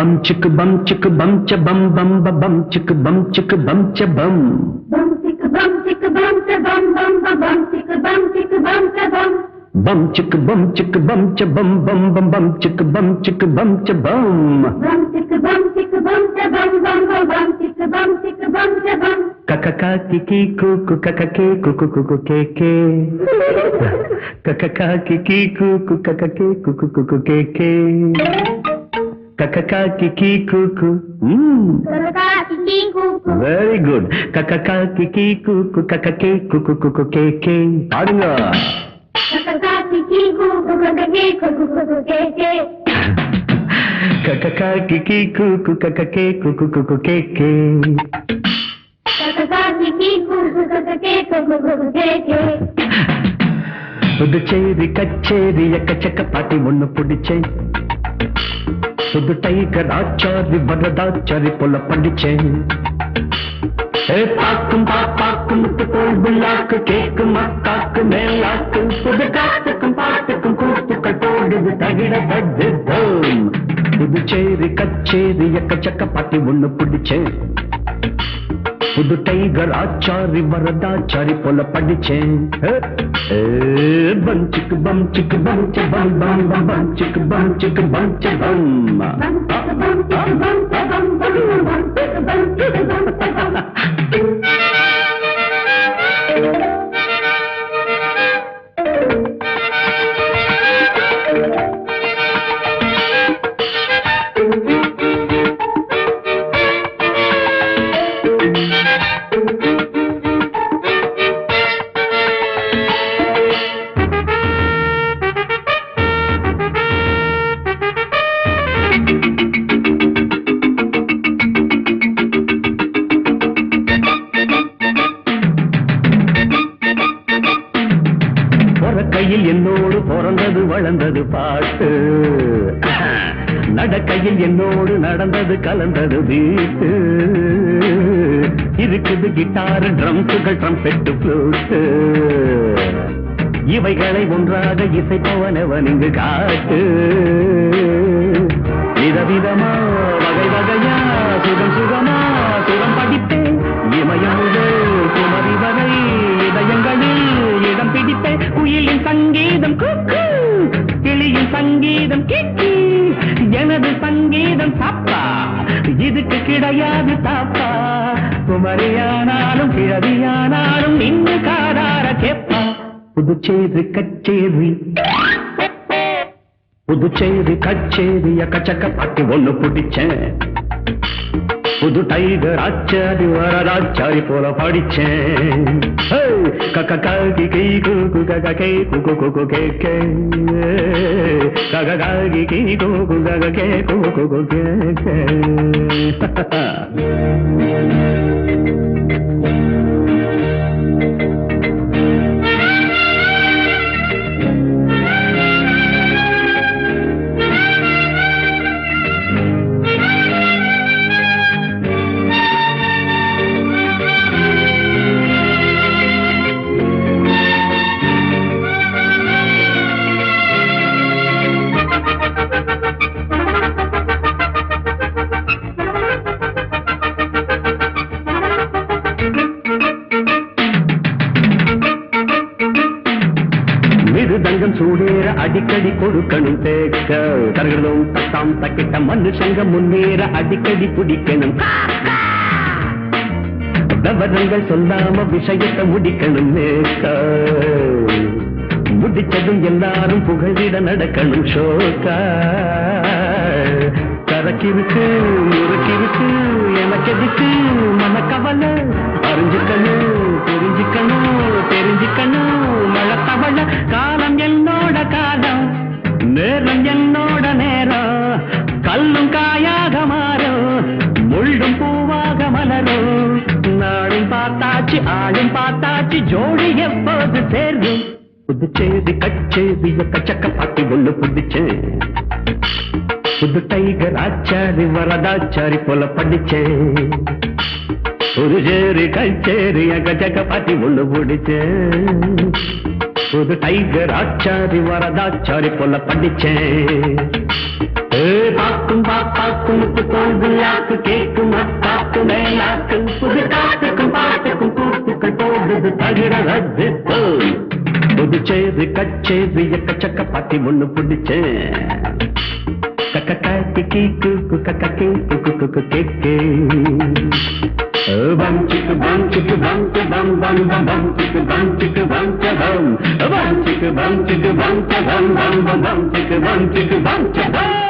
बम चिक बम चिक बम च बम बम बम चिक बम चिक बम च बम बम चिक बम चिक बम च बम। बम बम चिक बम चिक बम च बम बम चिक बम चिक बम च बम बम बम बम चिक बम चिक बम च बम। बम चिक बम चिक बम च बम बम बम चिक बम चिक बम च बम ककका Kiki Kuku ककके Kuku Kuku, KK. ककका Kiki Kuku ककके Kuku Kuku, KK. kakaka kiki kuku mm. Kaka kiki kuku. Very good கக்கா கிக்கி குக்கு கக்கே குக்கு குக்கு கே கே பாடுங்க Kaka kiki kuku kaka ke kuku kuku ke ke. கக்கா கிக்கி குக்கு கக்கே குக்கு குக்கு K K Kaka kiki kuku kaka ke kuku kuku ke ke. Puducherry கச்சேரி எக்கச்சக்க பாட்டி ஒண்ணு பிடிச்சேன் சுது tiger Achari Varadachari போல படிச்சேன் ஏ பாக்கும் பாப்பாக்கும் முத்து போல் விழாக்கு கேக்கும் மக்காக்கு மேலாக்கு. புது காத்துக்கும் பாட்டுக்கும் கூத்துக்கள் போடுது தகிட தத்தும் புதுச்சேரி கச்சேரி எக்கச்சக்க பாட்டி ஒண்ணு பிடிச்சேன். புது டைகர் ஆச்சாரி வரதாச்சாரி போல படிச்சேன் பஞ்சுக்கு பஞ்சுக்கு பஞ்ச பம் பம் பம் பஞ்சுக்கு பஞ்சுக்கு பஞ்ச பம் Bum chicka bum நடக்கையில் என்னோடு பிறந்தது வளர்ந்தது பாட்டு. நடக்கையில் என்னோடு நடந்தது கலந்தது வீட்டு. இருக்குது கிட்டார் ட்ரம்ஸுகள் ட்ரம்பெட்டு ப்ளூட்டு இவைகளை ஒன்றாக இசைப்பவனவன் இங்கு காட்டு. சங்கீதம் குக்கு. கிளியின் சங்கீதம் கிக்கி. எனது சங்கீதம் சாப்பா. இதுக்கு கிடையாது தாப்பா. குமரியானாலும் கிழவியானாலும் நின்று காதார கேப்பா. புதுச்சேரி கச்சேரி. புதுச்சேரி கச்சேரி அக்கச்சக்க பாட்டி ஒண்ணு பிடிச்சேன். புது டைகர் ஆச்சாரி வரதாச்சாரி போல படிச்சேன் கக்கி கை குகு கக கே குகு குகு கே கே ககி கி குகு கக கே குகு குகு கே கே மிருதங்கம் அடிக்கடி கொடுக்கணும் தேக்க. தருகிறதும் தத்தாம் தக்கிட்ட மனுஷங்க முன்னேற அடிக்கடி பிடிக்கணும். விவரங்கள் சொல்லாம விஷயத்தை முடிக்கணும் நேக்க. முடிச்சதும் எல்லாரும் புகழிட நடக்கணும் ஷோக்கா கரக்கிருக்கு முறுக்கிருக்கு எனக்கு எதுக்கு மன கவலை அறிஞ்சுக்கணும் புரிஞ்சுக்க நேரம் என்னோட நேரம் கல்லும் காயாக மாறும் முள்ளும் பூவாக மலரும் நாளும் பார்த்தாச்சு ஆளும் பார்த்தாச்சு ஜோடி எப்போது சேரும் புதுச்சேரி கச்சேரி கச்சக்க பாட்டி ஒண்ணு புதுச்சு புது டைகர் ஆச்சாரி வரதாச்சாரி போல படிச்சேன் புதுச்சேரி சேரி கச்சேரி கச்சக்க பாட்டி ஒண்ணு பிடிச்சேன் புது டைகர் ஆச்சாரி வரதாச்சாரி போல படிச்சேன். ஏ பாக்கும் பாப்பாக்கும் தோல்வியாக்கு கேட்கும் அத்தாக்கு மேலாக்கு புது காட்டுக்கும் பாட்டுக்கும் கூத்துக்கள் போகுது தகிட ரத்து புதுச்சேரி கச்சேரி எக்கச்சக்க பாட்டி ஒண்ணு பிடிச்சேன். கக்க காக்கி கீக்கு கக்க கேக்கு கேக்கு வஞ்சிக்கு tick bum tick bum bum bum bum tick bum tick bum tick bum bum tick bum tick bum tick bum bum bum bum tick bum tick bum tick bum